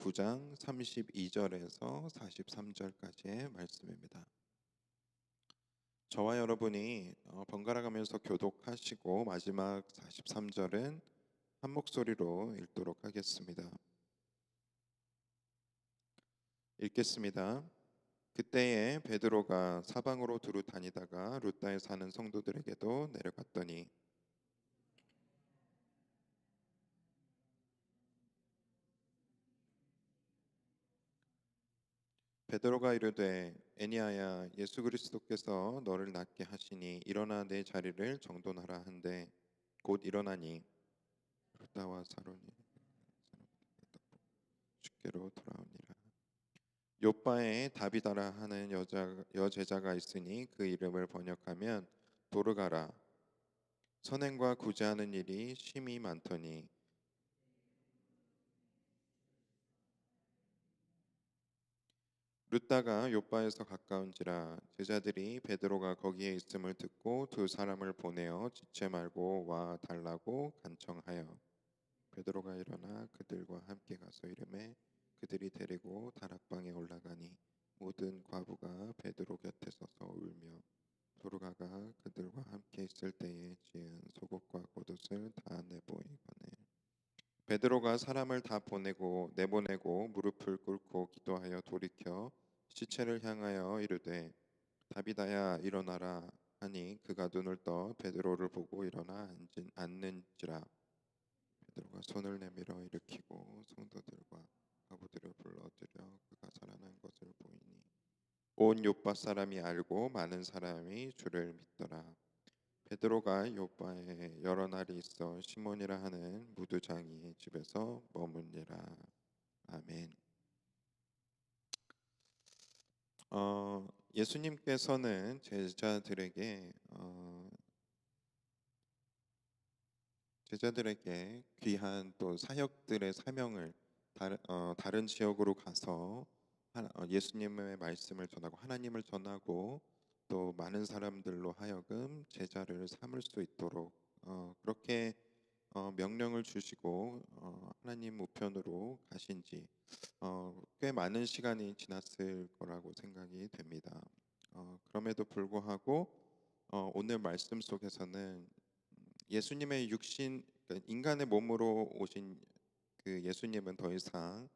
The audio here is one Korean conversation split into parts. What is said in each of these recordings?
9장 32절에서 43절까지의 말씀입니다. 저와 여러분이 어, 번갈아 가면서 교독하시고 마지막 43절은 한 목소리로 읽도록 하겠습니다. 읽겠습니다. 그때에 베드로가 사방으로 두루 다니다가 루다에 사는 성도들에게도 내려갔더니 베드로가 이르되 애니아야 예수 그리스도께서 너를 낫게 하시니 일어나 내 자리를 정돈하라 한데 곧 일어나니. 루다와 사론이 주께로 돌아오니라. 요바에 다비다라 하는 여자 여제자가 있으니 그 이름을 번역하면 도르가라. 선행과 구제하는 일이 심히 많더니 루다가 요바에서 가까운지라 제자들이 베드로가 거기에 있음을 듣고 두 사람을 보내어 지체 말고 와 달라고 간청하여. 베드로가 일어나 그들과 함께 가서 이름에 그들이 데리고 다락방에 올라가니 모든 과부가 베드로 곁에 서서 울며 도르가가 그들과 함께 있을 때에 지은 속옷과 겉옷을 다 내보이거늘. 베드로가 사람을 다 보내고 내보내고 무릎을 꿇고 기도하여 돌이켜 시체를 향하여 이르되 다비다야 일어나라. 하니 그가 눈을 떠 베드로를 보고 일어나 앉은, 앉는지라. 베드로가 손을 내밀어 일으키고 성도들과 과부들을 불러들여 그가 살아난 것을 보이니 온 요빠 사람이 알고 많은 사람이 주를 믿더라. 베드로가 요바에 여러 날이 있어 시몬이라 하는 무두장이 집에서 머문니라. 아멘. 어, 예수님께서는 제자들에게 어, 제자들에게 귀한 또 사역들의 사명을 다른, 어, 다른 지역으로 가서 하, 어, 예수님의 말씀을 전하고 하나님을 전하고 또 많은 사람들로 하여금 제자를 삼을 수 있도록 어, 그렇게 어, 명령을 주시고 어, 하나님 우편으로 가신지 어, 꽤 많은 시간이 지났을 거라고 생각이 됩니다. 어, 그럼에도 불구하고 어, 오늘 말씀 속에서는 예수님의 육신 그러니까 인간의 몸으로 오신 그 예수님은 더 이상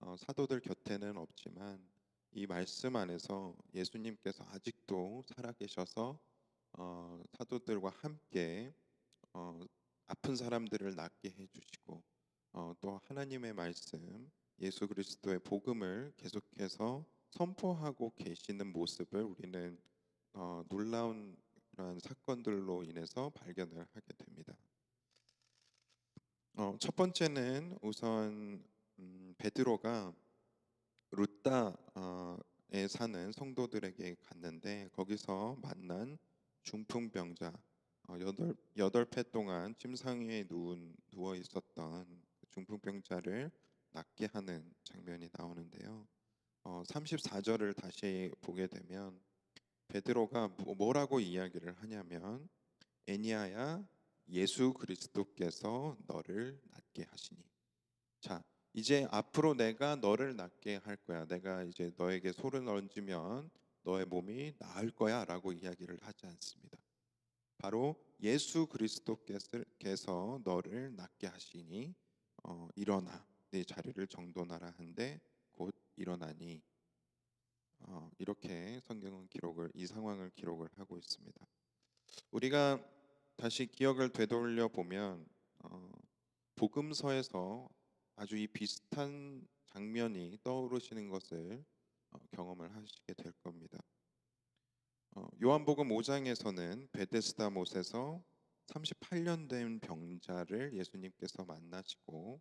어, 사도들 곁에는 없지만 이 말씀 안에서 예수님께서 아직도 살아계셔서 어, 사도들과 함께 어, 아픈 사람들을 낫게 해주시고 어, 또 하나님의 말씀 예수 그리스도의 복음을 계속해서 선포하고 계시는 모습을 우리는 어, 놀라운 그런 사건들로 인해서 발견을 하게 됩니다. 어, 첫 번째는 우선 음, 베드로가 루다에 사는 성도들에게 갔는데 거기서 만난 중풍병자 어, 여덟 여덟 패 동안 침상 위에 누운 누워 있었던 중풍병자를 낫게 하는 장면이 나오는데요. 어, 34절을 다시 보게 되면 베드로가 뭐- 뭐라고 이야기를 하냐면 애니아야 예수 그리스도께서 너를 낫게 하시니. 자 이제 앞으로 내가 너를 낫게 할 거야. 내가 이제 너에게 소를 얹으면 너의 몸이 나을 거야라고 이야기를 하지 않습니다 바로 예수 그리스도께서 너를 낫게 하시니 어, 일어나 내 자리를 정돈하라 한데 곧 일어나니 어, 이렇게 성경은 기록을 이 상황을 기록을 하고 있습니다. 우리가 다시 기억을 되돌려 보면 어, 복음서에서 아주 이 비슷한 장면이 떠오르시는 것을 어, 경험을 하시게 될 겁니다. 어, 요한복음 5장에서는 베데스다 못에서 38년 된 병자를 예수님께서 만나시고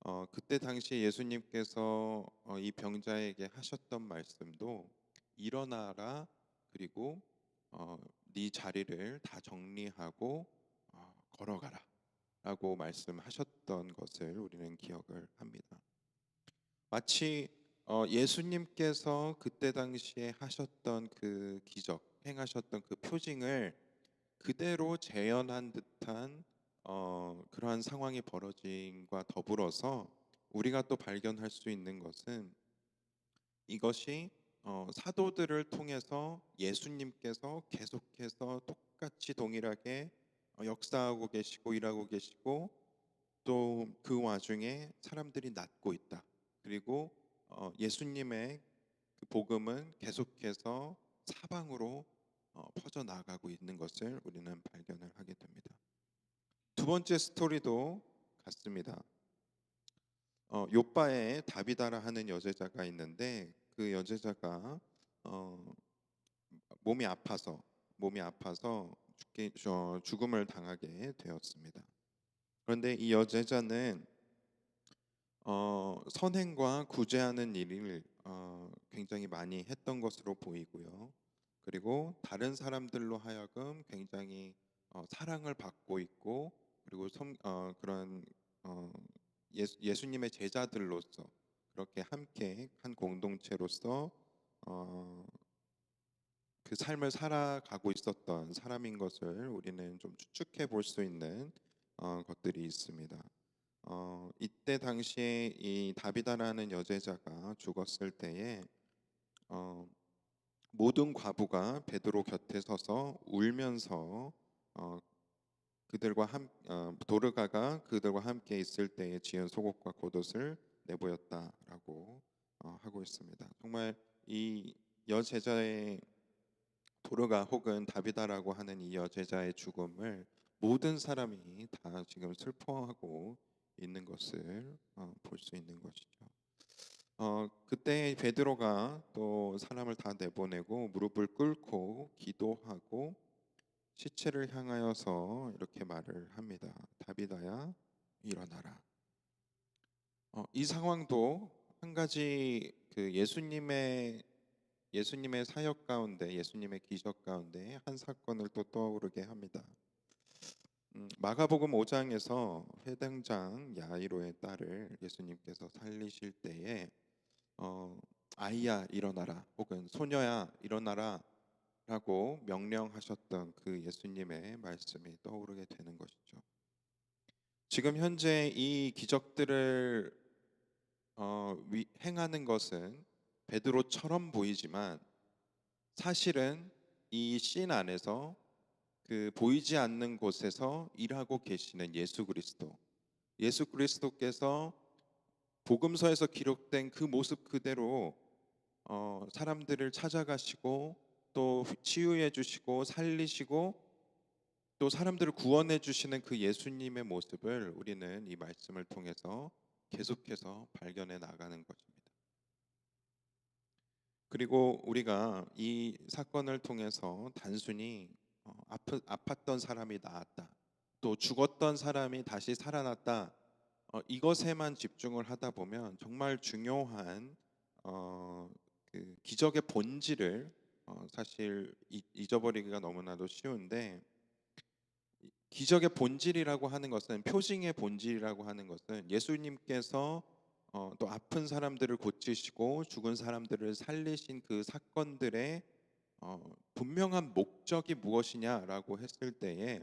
어, 그때 당시 예수님께서 어, 이 병자에게 하셨던 말씀도 일어나라 그리고 어, 네 자리를 다 정리하고 어, 걸어가라 라고 말씀하셨던 것을 우리는 기억을 합니다. 마치 어, 예수님께서 그때 당시에 하셨던 그 기적, 행하셨던 그 표징을 그대로 재현한 듯한 어, 그러한 상황이 벌어짐과 더불어서 우리가 또 발견할 수 있는 것은 이것이 어, 사도들을 통해서 예수님께서 계속해서 똑같이 동일하게 어, 역사하고 계시고 일하고 계시고 또 그 와중에 사람들이 낫고 있다. 그리고 어, 예수님의 그 복음은 계속해서 사방으로 어, 퍼져 나가고 있는 것을 우리는 발견을 하게 됩니다. 두 번째 스토리도 같습니다. 어, 요바에 다비다라 하는 여제자가 있는데 그 여제자가 어, 몸이 아파서 몸이 아파서 죽게, 저, 죽음을 당하게 되었습니다. 그런데 이 여제자는 어, 선행과 구제하는 일을 어, 굉장히 많이 했던 것으로 보이고요. 그리고 다른 사람들로 하여금 굉장히 어, 사랑을 받고 있고 그리고 섬, 어, 그런 어, 예수, 예수님의 제자들로서 그렇게 함께 한 공동체로서 어, 그 삶을 살아가고 있었던 사람인 것을 우리는 좀 추측해 볼 수 있는 어, 것들이 있습니다. 어, 이때 당시에 이 다비다라는 여제자가 죽었을 때에 어, 모든 과부가 베드로 곁에 서서 울면서 어, 그들과 함 어, 도르가가 그들과 함께 있을 때에 지은 속옷과 겉옷을 내보였다라고 어, 하고 있습니다. 정말 이 여제자의 도르가 혹은 다비다라고 하는 이 여제자의 죽음을 모든 사람이 다 지금 슬퍼하고 있는 것을 어, 볼수 있는 것이죠. 어, 그때 베드로가 또 사람을 다 내보내고 무릎을 꿇고 기도하고 시체를 향하여서 이렇게 말을 합니다. 다비다야 일어나라. 어, 이 상황도 한 가지 그 예수님의 예수님의 사역 가운데 예수님의 기적 가운데 한 사건을 또 떠오르게 합니다. 음, 마가복음 5장에서 회당장 야이로의 딸을 예수님께서 살리실 때에 어, 아이야 일어나라 혹은 소녀야 일어나라 라고 명령하셨던 그 예수님의 말씀이 떠오르게 되는 것이죠. 지금 현재 이 기적들을 어, 위, 행하는 것은 베드로처럼 보이지만 사실은 이 씬 안에서 그 보이지 않는 곳에서 일하고 계시는 예수 그리스도, 예수 그리스도께서 복음서에서 기록된 그 모습 그대로 어, 사람들을 찾아가시고 또 치유해 주시고 살리시고 또 사람들을 구원해 주시는 그 예수님의 모습을 우리는 이 말씀을 통해서 계속해서 발견해 나가는 것입니다. 그리고 우리가 이 사건을 통해서 단순히 어, 아프, 아팠던 사람이 나았다. 또 죽었던 사람이 다시 살아났다. 어, 이것에만 집중을 하다 보면 정말 중요한 어, 그 기적의 본질을 어, 사실 이- 잊어버리기가 너무나도 쉬운데 이 기적의 본질이라고 하는 것은 표징의 본질이라고 하는 것은 예수님께서 어, 또 아픈 사람들을 고치시고 죽은 사람들을 살리신 그 사건들의 어, 분명한 목적이 무엇이냐라고 했을 때에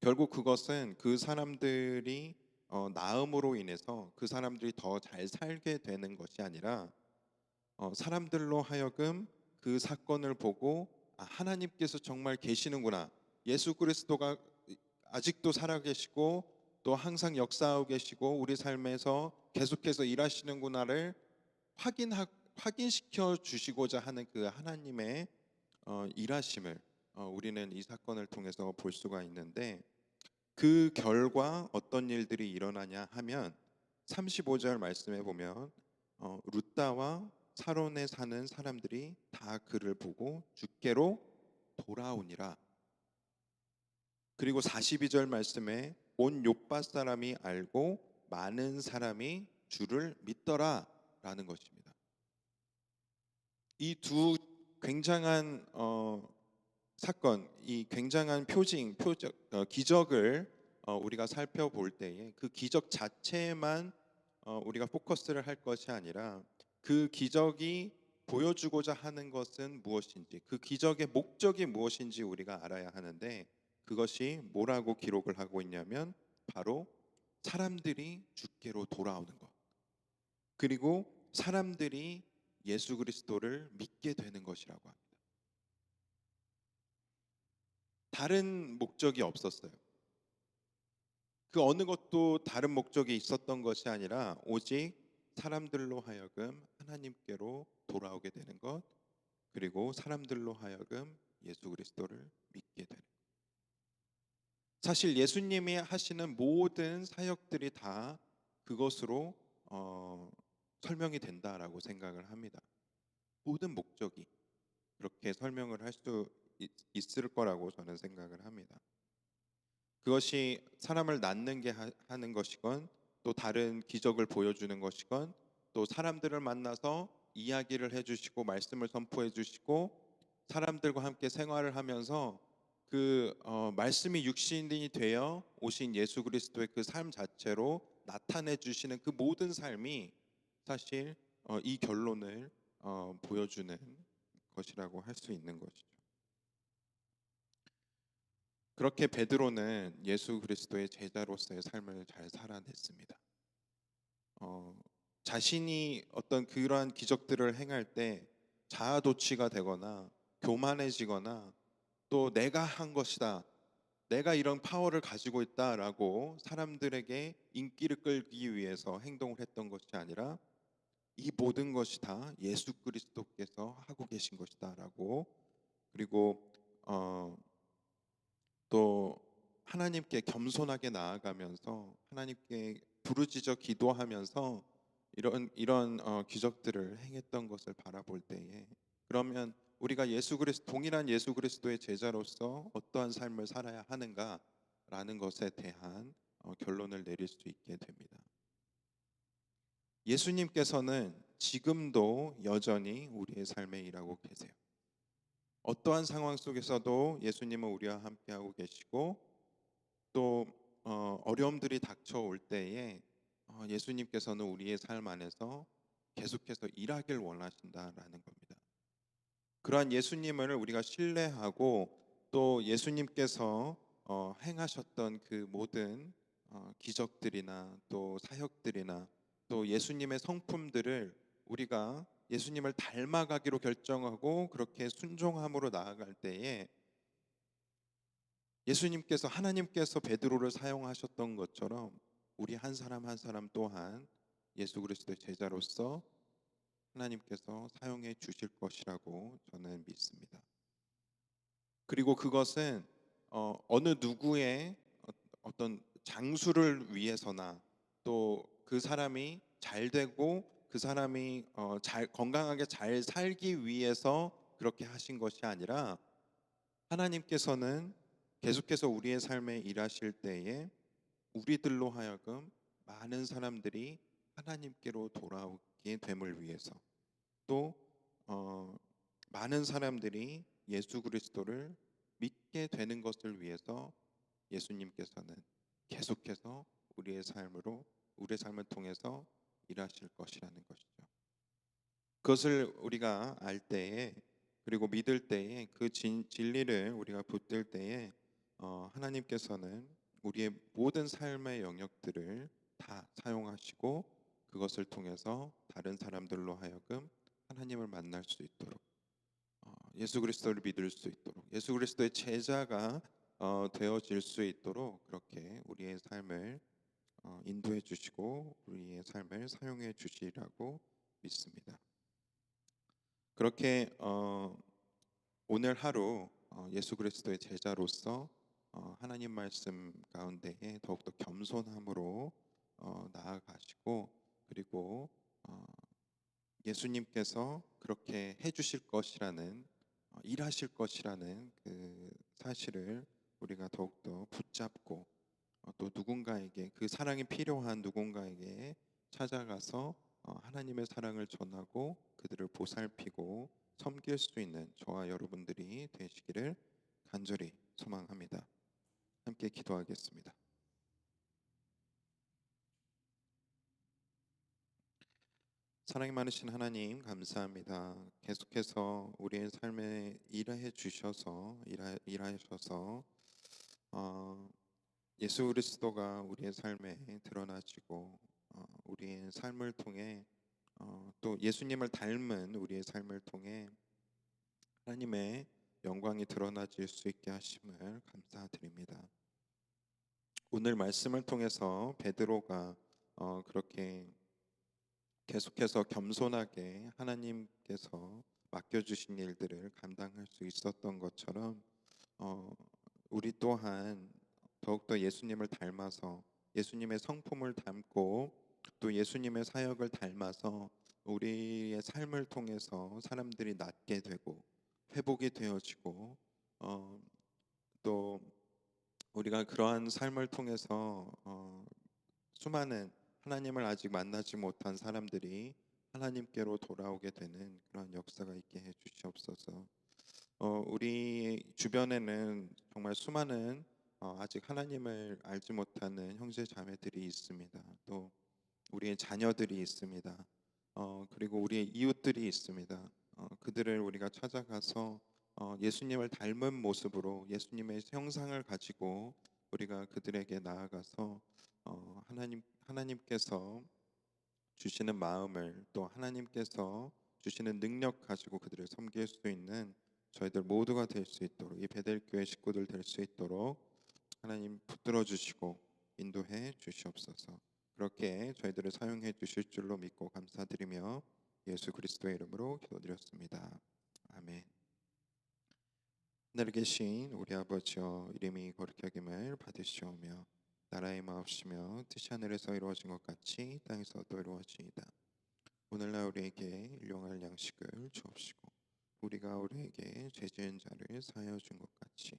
결국 그것은 그 사람들이 어, 나음으로 인해서 그 사람들이 더 잘 살게 되는 것이 아니라 어, 사람들로 하여금 그 사건을 보고 아, 하나님께서 정말 계시는구나. 예수 그리스도가 아직도 살아계시고 또 항상 역사하고 계시고 우리 삶에서 계속해서 일하시는구나를 확인하, 확인시켜 주시고자 하는 그 하나님의 어, 일하심을 어, 우리는 이 사건을 통해서 볼 수가 있는데 그 결과 어떤 일들이 일어나냐 하면 35절 말씀해 보면 어, 루따와 사론에 사는 사람들이 다 그를 보고 주께로 돌아오니라. 그리고 42절 말씀에 온 요빠 사람이 알고 많은 사람이 주를 믿더라라는 것입니다. 이 두 굉장한 어, 사건, 이 굉장한 표징, 표적, 어, 기적을 어, 우리가 살펴볼 때에 그 기적 자체에만 어, 우리가 포커스를 할 것이 아니라 그 기적이 보여주고자 하는 것은 무엇인지, 그 기적의 목적이 무엇인지 우리가 알아야 하는데 그것이 뭐라고 기록을 하고 있냐면 바로 사람들이 주께로 돌아오는 것. 그리고 사람들이 예수 그리스도를 믿게 되는 것이라고 합니다. 다른 목적이 없었어요. 그 어느 것도 다른 목적이 있었던 것이 아니라 오직 사람들로 하여금 하나님께로 돌아오게 되는 것, 그리고 사람들로 하여금 예수 그리스도를 믿게 되는 것. 사실 예수님이 하시는 모든 사역들이 다 그것으로 어, 설명이 된다라고 생각을 합니다. 모든 목적이 그렇게 설명을 할 수 있을 거라고 저는 생각을 합니다. 그것이 사람을 낳는 게 하- 하는 것이건 또 다른 기적을 보여주는 것이건 또 사람들을 만나서 이야기를 해주시고 말씀을 선포해 주시고 사람들과 함께 생활을 하면서 그 어, 말씀이 육신이 되어 오신 예수 그리스도의 그 삶 자체로 나타내 주시는 그 모든 삶이 사실 어, 이 결론을 어, 보여주는 것이라고 할 수 있는 것이죠. 그렇게 베드로는 예수 그리스도의 제자로서의 삶을 잘 살아냈습니다. 어, 자신이 어떤 그러한 기적들을 행할 때 자아도취가 되거나 교만해지거나 또 내가 한 것이다. 내가 이런 파워를 가지고 있다라고 사람들에게 인기를 끌기 위해서 행동을 했던 것이 아니라 이 모든 것이 다 예수 그리스도께서 하고 계신 것이다라고 그리고 어, 또 하나님께 겸손하게 나아가면서 하나님께 부르짖어 기도하면서 이런 이런 어, 기적들을 행했던 것을 바라볼 때에 그러면 우리가 예수 그리스 동일한 예수 그리스도의 제자로서 어떠한 삶을 살아야 하는가라는 것에 대한 어, 결론을 내릴 수 있게 됩니다. 예수님께서는 지금도 여전히 우리의 삶에 일하고 계세요. 어떠한 상황 속에서도 예수님은 우리와 함께하고 계시고 또 어, 어려움들이 닥쳐올 때에 어, 예수님께서는 우리의 삶 안에서 계속해서 일하길 원하신다라는 겁니다. 그러한 예수님을 우리가 신뢰하고 또 예수님께서 어, 행하셨던 그 모든 어, 기적들이나 또 사역들이나 또 예수님의 성품들을 우리가 예수님을 닮아가기로 결정하고 그렇게 순종함으로 나아갈 때에 예수님께서 하나님께서 베드로를 사용하셨던 것처럼 우리 한 사람 한 사람 또한 예수 그리스도의 제자로서 하나님께서 사용해 주실 것이라고 저는 믿습니다. 그리고 그것은 어, 어느 누구의 어- 어떤 장수를 위해서나 또 그 사람이 잘 되고 그 사람이 어, 잘 건강하게 잘 살기 위해서 그렇게 하신 것이 아니라 하나님께서는 계속해서 우리의 삶에 일하실 때에 우리들로 하여금 많은 사람들이 하나님께로 돌아오게 됨을 위해서 또 어, 많은 사람들이 예수 그리스도를 믿게 되는 것을 위해서 예수님께서는 계속해서 우리의 삶으로 우리의 삶을 통해서 일하실 것이라는 것이죠. 그것을 우리가 알 때에 그리고 믿을 때에 그 진, 진리를 우리가 붙들 때에 어, 하나님께서는 우리의 모든 삶의 영역들을 다 사용하시고 그것을 통해서 다른 사람들로 하여금 하나님을 만날 수 있도록 어, 예수 그리스도를 믿을 수 있도록 예수 그리스도의 제자가 어, 되어질 수 있도록 그렇게 우리의 삶을 어, 인도해 주시고 우리의 삶을 사용해 주시라고 믿습니다. 그렇게 어, 오늘 하루 어, 예수 그리스도의 제자로서 어, 하나님 말씀 가운데에 더욱더 겸손함으로 어, 나아가시고 그리고 어, 예수님께서 그렇게 해주실 것이라는 어, 일하실 것이라는 그 사실을 우리가 더욱더 붙잡고 어, 또 누군가에게 그 사랑이 필요한 누군가에게 찾아가서 어, 하나님의 사랑을 전하고 그들을 보살피고 섬길 수 있는 저와 여러분들이 되시기를 간절히 소망합니다. 함께 기도하겠습니다. 사랑이 많으신 하나님 감사합니다. 계속해서 우리의 삶에 일해 주셔서 일하, 일하셔서 어, 예수 그리스도가 우리의 삶에 드러나지고 어, 우리의 삶을 통해 어, 또 예수님을 닮은 우리의 삶을 통해 하나님의 영광이 드러나질 수 있게 하심을 감사드립니다. 오늘 말씀을 통해서 베드로가 어, 그렇게 계속해서 겸손하게 하나님께서 맡겨주신 일들을 감당할 수 있었던 것처럼 어, 우리 또한 더욱더 예수님을 닮아서 예수님의 성품을 담고 또 예수님의 사역을 닮아서 우리의 삶을 통해서 사람들이 낫게 되고 회복이 되어지고 어, 또 우리가 그러한 삶을 통해서 어, 수많은 하나님을 아직 만나지 못한 사람들이 하나님께로 돌아오게 되는 그런 역사가 있게 해 주시옵소서. 어, 우리 주변에는 정말 수많은 어, 아직 하나님을 알지 못하는 형제 자매들이 있습니다. 또 우리의 자녀들이 있습니다. 어, 그리고 우리의 이웃들이 있습니다. 어, 그들을 우리가 찾아가서 어, 예수님을 닮은 모습으로 예수님의 형상을 가지고 우리가 그들에게 나아가서 어, 하나님 하나님께서 주시는 마음을 또 하나님께서 주시는 능력 가지고 그들을 섬길 수 있는 저희들 모두가 될 수 있도록 이 베델 교회 식구들 될 수 있도록 하나님 붙들어 주시고 인도해 주시옵소서. 그렇게 저희들을 사용해 주실 줄로 믿고 감사드리며 예수 그리스도의 이름으로 기도드렸습니다. 아멘. 하늘에 계신 우리 아버지여 이름이 거룩히 여김을 받으시오며 나라의 마옵시며 뜻이 하늘에서 이루어진 것 같이 땅에서도 이루어지이다. 오늘날 우리에게 일용할 양식을 주옵시고 우리가 우리에게 죄 지은 자를 사하여 준 것 같이